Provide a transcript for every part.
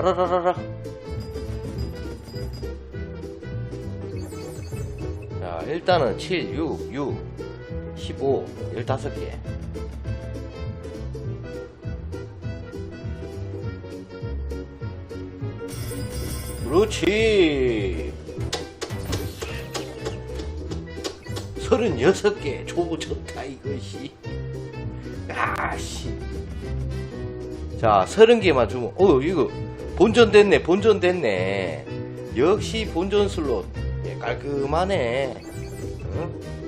아라라라라. 자, 일단은 7, 6, 6, 15, 15개. 그렇지. 36개. 조 좋다, 이것이. 아씨. 자, 30개만 주면, 어, 이거, 본전 됐네, 본전 됐네. 역시 본전 슬롯. 예, 깔끔하네. 응?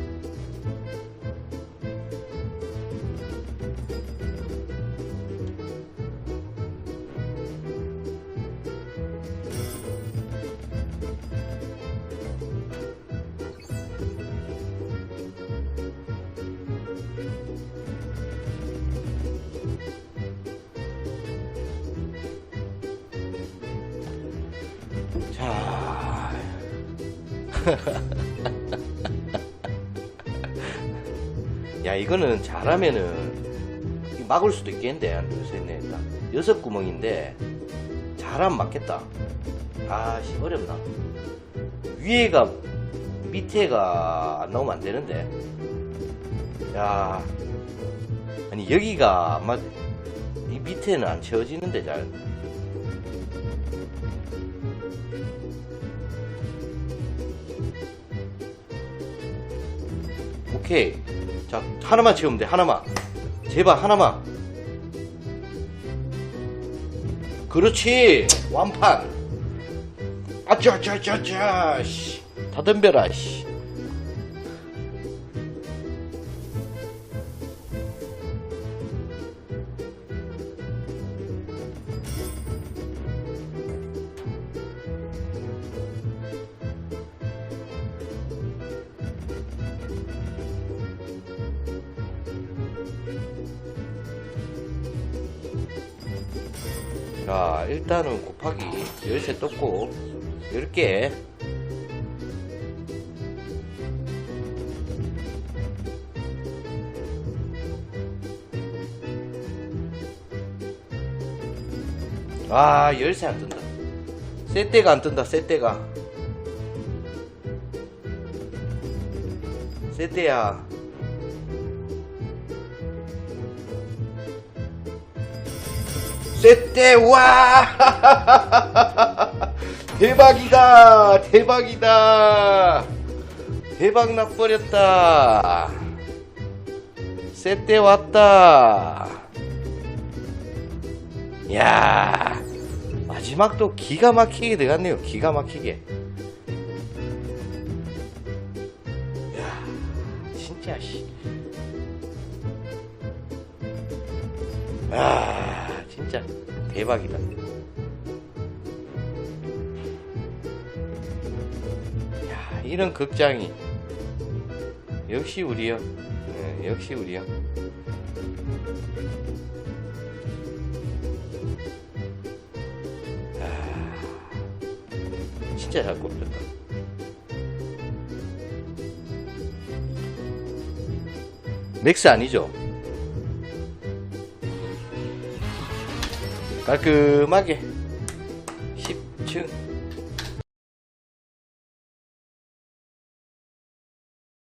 자. 야, 이거는 잘하면은 이 막을 수도 있겠는데. 한 둘, 셋, 넷, 다. 여섯 구멍인데 잘하면 맞겠다. 아, 씨, 어렵나? 위에가 밑에가 안 나오면 안 되는데. 야. 아니, 여기가 막, 이 밑에는 안 채워지는데, 잘. 오케이. 자, 하나만 채우면 돼, 하나만. 제발, 하나만. 그렇지! 완판! 씨. 다 덤벼라, 씨. 자, 일단은 곱하기 열쇠 떴고, 10개. 아, 열쇠 안 뜬다. 셋대가 안 뜬다, 셋대가. 셋대야. 셋대, 와! 대박이다! 대박이다! 대박 나버렸다! 셋대 왔다! 야 마지막도 기가 막히게 들어갔네요. 기가 막히게. 야 진짜, 씨. 아, 진짜 대박이다. 야, 이런 극장이 역시 우리요. 예, 역시 우리요. 아, 진짜 잘 꼽혔다. 맥스 아니죠? 깔끔하게. 10층